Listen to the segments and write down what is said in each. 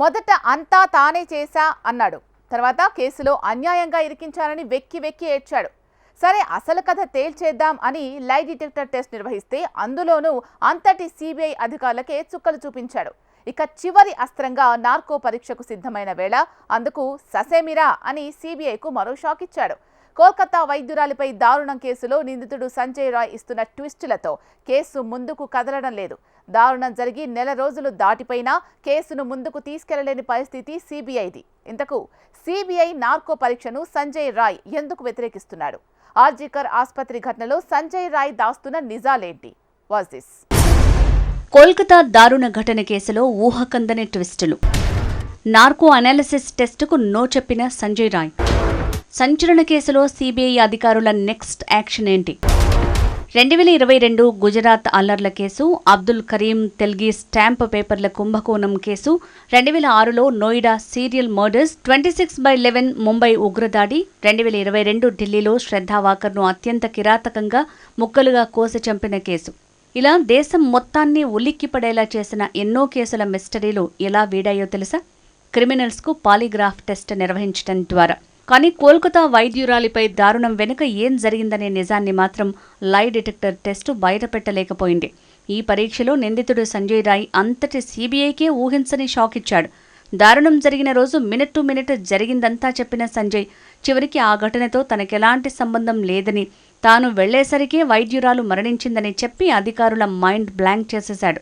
మొదట అంతా తానే చేశా అన్నాడు. తర్వాత కేసులో అన్యాయంగా ఇరికించారని వెక్కి వెక్కి ఏడ్చాడు. సరే అసలు కథ తేల్చేద్దాం అని లై డిటెక్టర్ టెస్ట్ నిర్వహిస్తే అందులోనూ అంతటి సిబిఐ అధికారులకే చుక్కలు చూపించాడు. ఇక చివరి అస్త్రంగా నార్కో పరీక్షకు సిద్ధమైన వేళ అందుకు ససేమిరా అని సిబిఐకు మరో షాక్ ఇచ్చాడు. కోల్కతా వైద్యురాలిపై దారుణం కేసులో నిందితుడు సంజయ్ రాయ్ ఇస్తున్న ట్విస్టులతో కేసు ముందుకు కదలడం లేదు. దారుణం జరిగి నెల రోజులు దాటిపోయినా కేసును ముందుకు తీసుకెళ్ళలేని పరిస్థితి సిబిఐది. ఇంతకు సిబిఐ నార్కో పరీక్షను సంజయ్ రాయ్ ఎందుకు వ్యతిరేకిస్తున్నాడు? ఆర్జికర్ ఆసుపత్రి ఘటనలో సంజయ్ రాయ్ దాస్తున్న నిజాలేంటి? Was this. కోల్కతా దారుణ ఘటన కేసులో ఊహకందని ట్విస్టులు. నార్కో అనాలిసిస్ టెస్టుకు నో చెప్పిన సంజయ్ రాయ్. సంచలన కేసులో సిబిఐ అధికారుల నెక్స్ట్ యాక్షన్ ఏంటి? రెండు వేల ఇరవై రెండు గుజరాత్ అల్లర్ల కేసు అబ్దుల్ కరీం తెల్గి స్టాంప్ పేపర్ల కుంభకోణం కేసు రెండు వేల ఆరులో Noida serial murders twenty six by eleven Mumbai ఉగ్రదాడి రెండు వేల ఇరవై రెండు ఢిల్లీలో శ్రద్ధా వాకర్ను అత్యంత కిరాతకంగా ముక్కలుగా కోసి చంపిన కేసు. ఇలా దేశం మొత్తాన్ని ఉలిక్కిపడేలా చేసిన ఎన్నో కేసుల మిస్టరీలు ఎలా వీడాయో తెలుసా? క్రిమినల్స్కు పాలిగ్రాఫ్ టెస్ట్ నిర్వహించడం ద్వారా. కానీ కోల్కతా వైద్యురాలిపై దారుణం వెనుక ఏం జరిగిందనే నిజాన్ని మాత్రం లై డిటెక్టర్ టెస్టు బయటపెట్టలేకపోయింది. ఈ పరీక్షలో నిందితుడు సంజయ్ రాయ్ అంతటి సీబీఐకే ఊహించని షాక్ ఇచ్చాడు. దారుణం జరిగిన రోజు మినిట్ టు మినిట్ జరిగిందంతా చెప్పిన సంజయ్ చివరికి ఆ ఘటనతో తనకెలాంటి సంబంధం లేదని తాను వెళ్ళేసరికే వైద్యురాలు మరణించిందని చెప్పి అధికారుల మైండ్ బ్లాంక్ చేసేశాడు.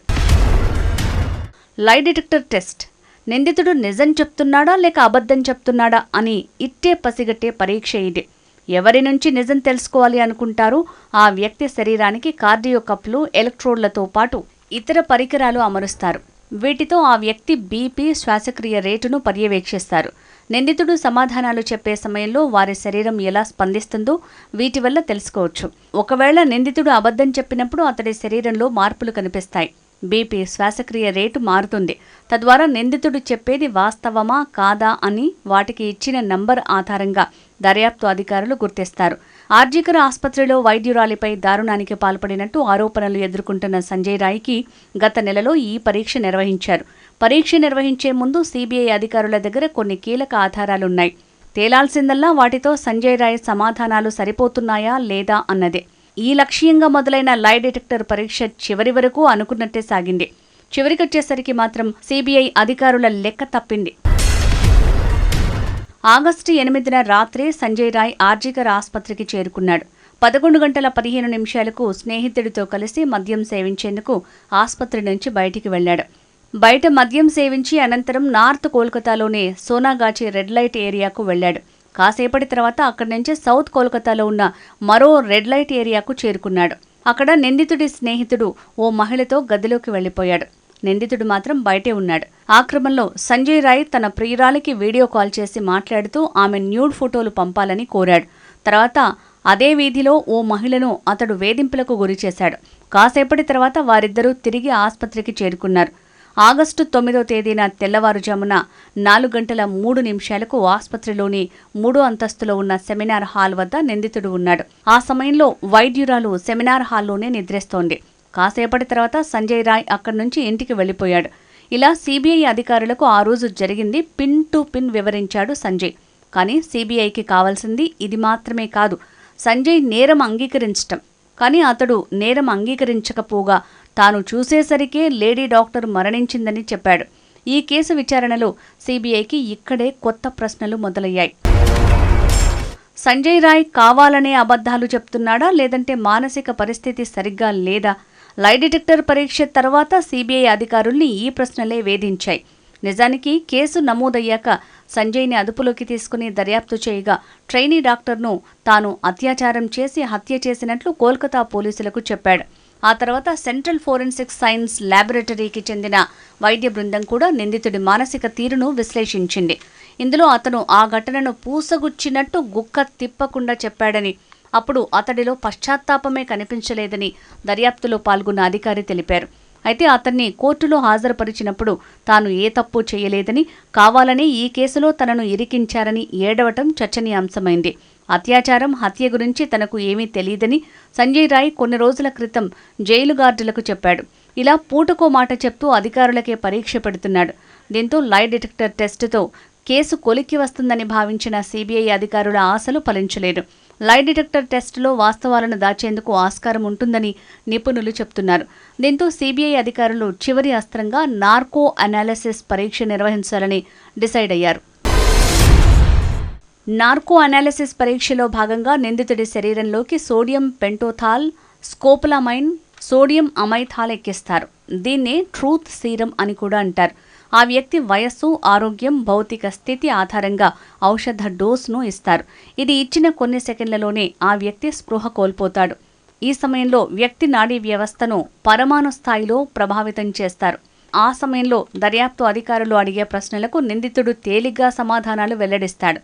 లై డిటెక్టర్ టెస్ట్ నిందితుడు నిజం చెప్తున్నాడా లేక అబద్ధం చెప్తున్నాడా అని ఇట్టే పసిగట్టే పరీక్ష ఇది. ఎవరి నుంచి నిజం తెలుసుకోవాలి అనుకుంటారు? ఆ వ్యక్తి శరీరానికి కార్డియో కప్లు ఎలక్ట్రోడ్లతో పాటు ఇతర పరికరాలు అమరుస్తారు. వీటితో ఆ వ్యక్తి బీపీ శ్వాసక్రియ రేటును పర్యవేక్షిస్తారు. నిందితుడు సమాధానాలు చెప్పే సమయంలో వారి శరీరం ఎలా స్పందిస్తుందో వీటి వల్ల తెలుసుకోవచ్చు. ఒకవేళ నిందితుడు అబద్ధం చెప్పినప్పుడు అతడి శరీరంలో మార్పులు కనిపిస్తాయి. బీపీ శ్వాసక్రియ రేటు మారుతుంది. తద్వారా నిందితుడు చెప్పేది వాస్తవమా కాదా అని వాటికి ఇచ్చిన నంబర్ ఆధారంగా దర్యాప్తు అధికారులు గుర్తిస్తారు. ఆర్జికర్ ఆసుపత్రిలో వైద్యురాలిపై దారుణానికి పాల్పడినట్టు ఆరోపణలు ఎదుర్కొంటున్న సంజయ్ రాయ్కి గత నెలలో ఈ పరీక్ష నిర్వహించారు. పరీక్ష నిర్వహించే ముందు సిబిఐ అధికారుల దగ్గర కొన్ని కీలక ఆధారాలున్నాయి. తేలాల్సిందల్లా వాటితో సంజయ్ రాయ్ సమాధానాలు సరిపోతున్నాయా లేదా అన్నదే. ఈ లక్ష్యంగా మొదలైన లై డిటెక్టర్ పరీక్ష చివరి వరకు అనుకున్నట్టే సాగింది. చివరికొచ్చేసరికి మాత్రం సిబిఐ అధికారుల లెక్క తప్పింది. ఆగస్టు ఎనిమిదిన రాత్రే సంజయ్ రాయ్ ఆర్జికర్ ఆసుపత్రికి చేరుకున్నాడు. పదకొండు గంటల పదిహేను నిమిషాలకు స్నేహితుడితో కలిసి మద్యం సేవించేందుకు ఆసుపత్రి నుంచి బయటికి వెళ్ళాడు బయట మద్యం సేవించి అనంతరం నార్త్ కోల్కతాలోని సోనాగాచి రెడ్ లైట్ ఏరియాకు వెళ్ళాడు కాసేపటి తర్వాత అక్కడి నుంచి సౌత్ కోల్కతాలో ఉన్న మరో రెడ్ లైట్ ఏరియాకు చేరుకున్నాడు. అక్కడ నిందితుడి స్నేహితుడు ఓ మహిళతో గదిలోకి వెళ్ళిపోయాడు నిందితుడు మాత్రం బయటే ఉన్నాడు. ఆ క్రమంలో సంజయ్ రాయ్ తన ప్రియురాలికి వీడియో కాల్ చేసి మాట్లాడుతూ ఆమె న్యూడ్ ఫోటోలు పంపాలని కోరాడు. తర్వాత అదే వీధిలో ఓ మహిళను అతడు వేధింపులకు గురిచేశాడు కాసేపటి తర్వాత వారిద్దరూ తిరిగి ఆసుపత్రికి చేరుకున్నారు. ఆగస్టు తొమ్మిదో తేదీన తెల్లవారుజామున నాలుగు గంటల మూడు నిమిషాలకు ఆసుపత్రిలోని మూడో అంతస్తులో ఉన్న సెమినార్ హాల్ వద్ద నిందితుడు ఉన్నాడు. ఆ సమయంలో వైద్యురాలు సెమినార్ హాల్లోనే నిద్రిస్తోంది. కాసేపటి తర్వాత సంజయ్ రాయ్ అక్కడి నుంచి ఇంటికి వెళ్ళిపోయాడు ఇలా సిబిఐ అధికారులకు ఆ రోజు జరిగింది పిన్ టు పిన్ వివరించాడు సంజయ్. కానీ సిబిఐకి కావాల్సింది ఇది మాత్రమే కాదు. సంజయ్ నేరం అంగీకరించటం. కానీ అతడు నేరం అంగీకరించకపోగా తాను చూసేసరికే లేడీ డాక్టర్ మరణించిందని చెప్పాడు. ఈ కేసు విచారణలో సిబిఐకి ఇక్కడే కొత్త ప్రశ్నలు మొదలయ్యాయి. సంజయ్ రాయ్ కావాలనే అబద్ధాలు చెప్తున్నాడా? లేదంటే మానసిక పరిస్థితి సరిగ్గా లేదా? లై డిటెక్టర్ పరీక్ష తర్వాత సిబిఐ అధికారుల్ని ఈ ప్రశ్నలే వేధించాయి. నిజానికి కేసు నమోదయ్యాక సంజయ్ని అదుపులోకి తీసుకుని దర్యాప్తు చేయగా ట్రైనీ డాక్టర్ను తాను అత్యాచారం చేసి హత్య చేసినట్లు కోల్కతా పోలీసులకు చెప్పాడు. ఆ తర్వాత సెంట్రల్ ఫోరెన్సిక్ సైన్స్ ల్యాబొరేటరీకి చెందిన వైద్య బృందం కూడా నిందితుడి మానసిక తీరును విశ్లేషించింది. ఇందులో అతను ఆ ఘటనను పూసగుచ్చినట్టు గుక్క తిప్పకుండా చెప్పాడని అప్పుడు అతడిలో పశ్చాత్తాపమే కనిపించలేదని దర్యాప్తులో పాల్గొన్న అధికారి తెలిపారు. అయితే అతన్ని కోర్టులో హాజరుపరిచినప్పుడు తాను ఏ తప్పు చేయలేదని కావాలని ఈ కేసులో తనను ఇరికించారని ఏడవటం చర్చనీయాంశమైంది. అత్యాచారం హత్య గురించి తనకు ఏమీ తెలియదని సంజయ్ రాయ్ కొన్ని రోజుల క్రితం జైలు గార్డులకు చెప్పాడు. ఇలా పూటకో మాట చెప్తూ అధికారులకే పరీక్ష పెడుతున్నాడు. దీంతో లై డిటెక్టర్ టెస్టుతో కేసు కొలిక్కి వస్తుందని భావించిన సిబిఐ అధికారుల ఆశలు ఫలించలేదు. లై డిటెక్టర్ టెస్టులో వాస్తవాలను దాచేందుకు ఆస్కారం ఉంటుందని నిపుణులు చెప్తున్నారు. దీంతో సిబిఐ అధికారులు చివరి అస్త్రంగా నార్కో అనాలిసిస్ పరీక్ష నిర్వహించాలని డిసైడ్ అయ్యారు. నార్కో అనాలిసిస్ పరీక్షలో భాగంగా నిందితుడి శరీరంలోకి సోడియం పెంటోథాల్ స్కోపులమైన్ సోడియం అమైథాల్ ఎక్కిస్తారు. దీన్నే ట్రూత్ సీరం అని కూడా అంటారు. ఆ వ్యక్తి వయస్సు ఆరోగ్యం భౌతిక స్థితి ఆధారంగా ఔషధ డోస్ను ఇస్తారు. ఇది ఇచ్చిన కొన్ని సెకండ్లలోనే ఆ వ్యక్తి స్పృహ కోల్పోతాడు. ఈ సమయంలో వ్యక్తి నాడీ వ్యవస్థను పరమాణు స్థాయిలో ప్రభావితం చేస్తారు. ఆ సమయంలో దర్యాప్తు అధికారులు అడిగే ప్రశ్నలకు నిందితుడు తేలిగ్గా సమాధానాలు వెల్లడిస్తాడు.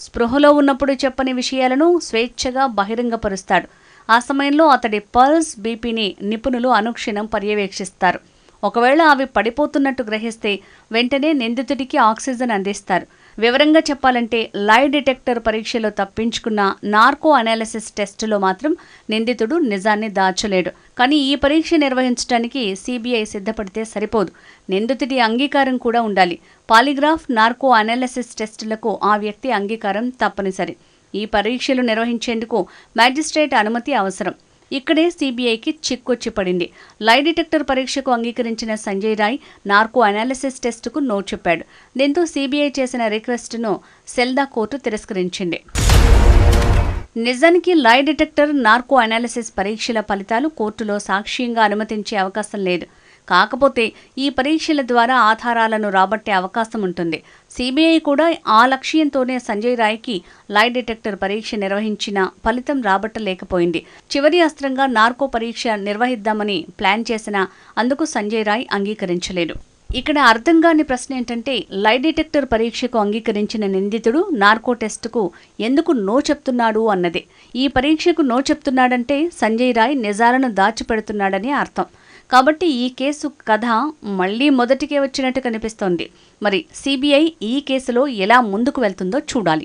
స్పృహలో ఉన్నప్పుడు చెప్పని విషయాలను స్వేచ్ఛగా బహిరంగపరుస్తాడు. ఆ సమయంలో అతడి పల్స్ బీపీని నిపుణులు అనుక్షణం పర్యవేక్షిస్తారు. ఒకవేళ అవి పడిపోతున్నట్టు గ్రహిస్తే వెంటనే నిందితుడికి ఆక్సిజన్ అందిస్తారు. వివరంగా చెప్పాలంటే లై డిటెక్టర్ పరీక్షలో తప్పించుకున్న నార్కో అనాలిసిస్ టెస్టులో మాత్రం నిందితుడు నిజాన్ని దాచలేడు. కానీ ఈ పరీక్ష నిర్వహించడానికి సిబిఐ సిద్ధపడితే సరిపోదు. నిందితుడి అంగీకారం కూడా ఉండాలి. పాలిగ్రాఫ్ నార్కో అనాలిసిస్ టెస్టులకు ఆ వ్యక్తి అంగీకారం తప్పనిసరి. ఈ పరీక్షలు నిర్వహించేందుకు మ్యాజిస్ట్రేట్ అనుమతి అవసరం. ఇక్కడే సీబీఐకి చిక్కొచ్చి పడింది. లై డిటెక్టర్ పరీక్షకు అంగీకరించిన సంజయ్ రాయ్ నార్కో అనాలిసిస్ టెస్టుకు నో చెప్పాడు. దీంతో సీబీఐ చేసిన రిక్వెస్ట్ను సెల్దా కోర్టు తిరస్కరించింది. నిజానికి లై డిటెక్టర్ నార్కో అనాలిసిస్ పరీక్షల ఫలితాలు కోర్టులో సాక్ష్యంగా అనుమతించే అవకాశం లేదు. కాకపోతే ఈ పరీక్షల ద్వారా ఆధారాలను రాబట్టే అవకాశం ఉంటుంది. సిబిఐ కూడా ఆ లక్ష్యంతోనే సంజయ్ రాయ్కి లై డిటెక్టర్ పరీక్ష నిర్వహించిన ఫలితం రాబట్టలేకపోయింది. చివరి అస్త్రంగా నార్కో పరీక్ష నిర్వహిద్దామని ప్లాన్ చేసినా అందుకు సంజయ్ రాయ్ అంగీకరించలేదు. ఇక్కడ అర్థం కాని ప్రశ్న ఏంటంటే లై డిటెక్టర్ పరీక్షకు అంగీకరించిన నిందితుడు నార్కో టెస్టుకు ఎందుకు నో చెప్తున్నాడు అన్నదే. ఈ పరీక్షకు నో చెప్తున్నాడంటే సంజయ్ రాయ్ నిజాలను దాచిపెడుతున్నాడని అర్థం. కాబట్టి ఈ కేసు కథ మళ్ళీ మొదటికే వచ్చినట్టు కనిపిస్తోంది. మరి సిబిఐ ఈ కేసులో ఎలా ముందుకు వెళ్తుందో చూడాలి.